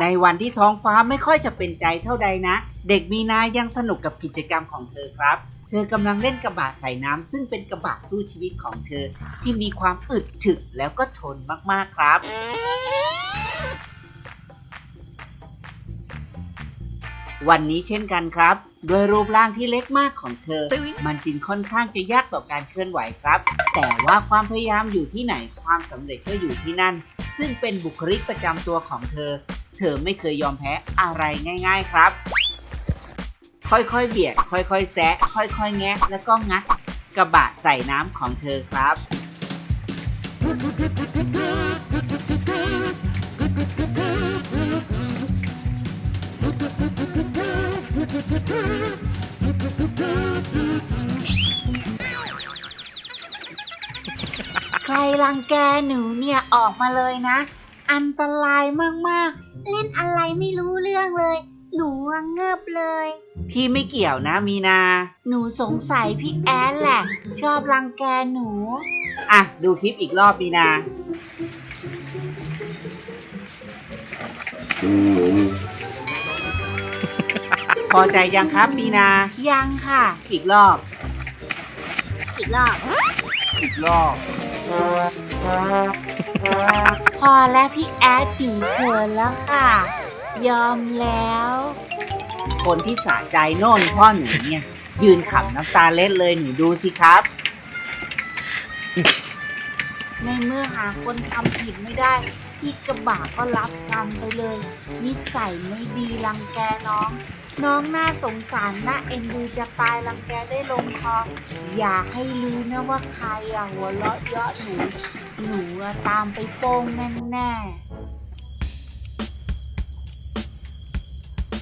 ในวันที่ท้องฟ้าไม่ค่อยจะเป็นใจเท่าใดนะ เด็กมีนายังสนุกกับกิจกรรมของเธอครับ เธอกำลังเล่นกระบะใส่น้ำซึ่งเป็นกระบะสู้ชีวิตของเธอ ที่มีความอึดถึกแล้วก็ทนมากๆครับวันนี้เช่นกันครับ โดยรูปร่างที่เล็กมากของเธอ มันจึงค่อนข้างจะยากต่อการเคลื่อนไหวครับ แต่ว่าความพยายามอยู่ที่ไหนความสำเร็จก็อยู่ที่นั่น ซึ่งเป็นบุคลิกประจำตัวของเธอ เธอไม่เคยยอมแพ้อะไรง่าย ๆ ครับ ค่อยๆเบียด ค่อยๆแซะ ค่อยๆแงะ แล้วก็งัดกระบะใส่น้ำของเธอครับ ใครรังแกหนูเนี่ยออกมาเลยนะ อันตรายมากเล่นอะไรไม่รู้เรื่องเลย หนูอะเงิบเลยๆพี่ไม่เกี่ยวนะมีนา หนูสงสัยพี่แอนแหละ ชอบรังแกหนู อะ ดูคลิปอีกรอบมีนา พอใจยังครับมีนา ยังค่ะ อีกรอบ อีกรอบ อีกรอบ พอแล้วพี่แอดหนูเขินแล้วค่ะ ยอมแล้ว คนที่สะใจโน่นพ่อหนูเนี่ย ยืนขำน้ำตาเล็ดเลยหนูดูสิครับ ในเมื่อหาคนทำผิดไม่ได้ พี่กระบะก็รับกรรมไปเลย นิสัยไม่ดีรังแกน้อง น้องน่าสงสารน่าเอ็นดูจะตายรังแกได้ลงคอ อย่าให้รู้นะว่าใครอะหัวเราะเยาะหนู หนูอะตามไปโป้งแน่ๆ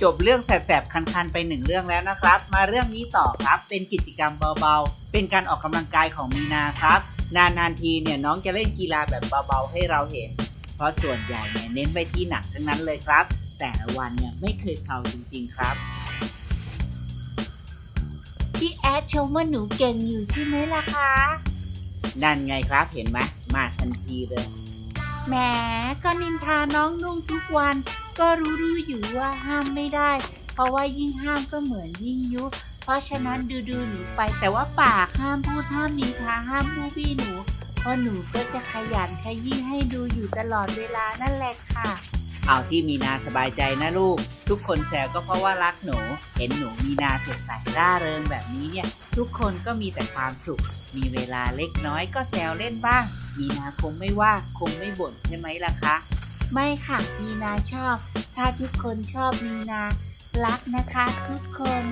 จบเรื่องแสบๆ คันๆ ไปหนึ่งเรื่องแล้วนะครับ มาเรื่องนี้ต่อครับ เป็นกิจกรรมเบาๆ เป็นการออกกำลังกายของมีนาครับ นานๆทีเนี่ยน้องจะเล่นกีฬาแบบเบาๆ ให้เราเห็น เพราะส่วนใหญ่เนี่ยเน้นไปที่หนักทั้งนั้นเลยครับ แต่ละวันเนี่ยไม่เคยเผาจริงๆ ครับพี่แอดชมว่าหนูเก่งอยู่ใช่ไหมล่ะคะ นั่นไงครับเห็นไหม มาทันทีเลยแหมก็นินทาน้องนุ่งทุกวัน ก็รู้ๆอยู่ว่าห้ามไม่ได้ เพราะว่ายิ่งห้ามก็เหมือนยิ่งยุ เพราะฉะนั้นดูดูๆหนูไป แต่ว่าปากห้ามพูดห้ามนินทาห้ามบูบี้หนูเพราะหนูก็จะขยันขยี้ให้ดูอยู่ตลอดเวลานั่นแหละค่ะเอาที่มีนาสบายใจนะลูก ทุกคนแซวก็เพราะว่ารักหนู เห็นหนูมีนาสดใสร่าเริงแบบนี้เนี่ย ทุกคนก็มีแต่ความสุข มีเวลาเล็กน้อยก็แซวเล่นบ้าง มีนาคงไม่ว่าคงไม่บ่นใช่ไหมล่ะคะ ไม่ค่ะ มีนาชอบ ถ้าทุกคนชอบมีนา รักนะคะทุกคน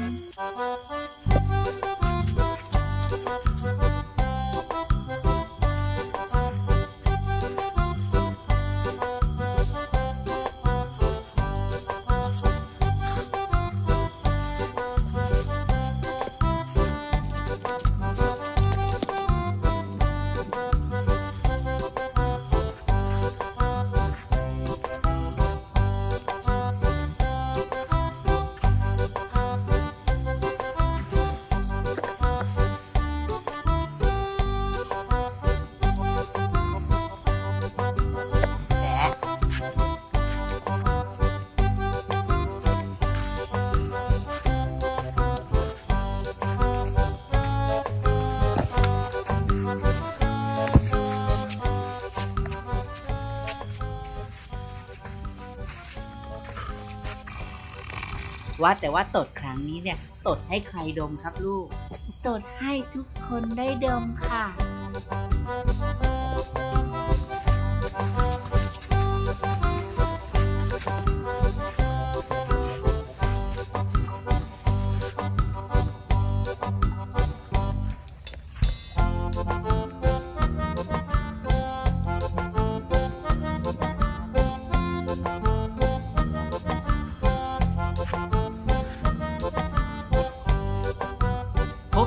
ว่าแต่ว่าตดครั้งนี้เนี่ย ตดให้ใครดมครับลูก ตดให้ทุกคนได้ดมค่ะ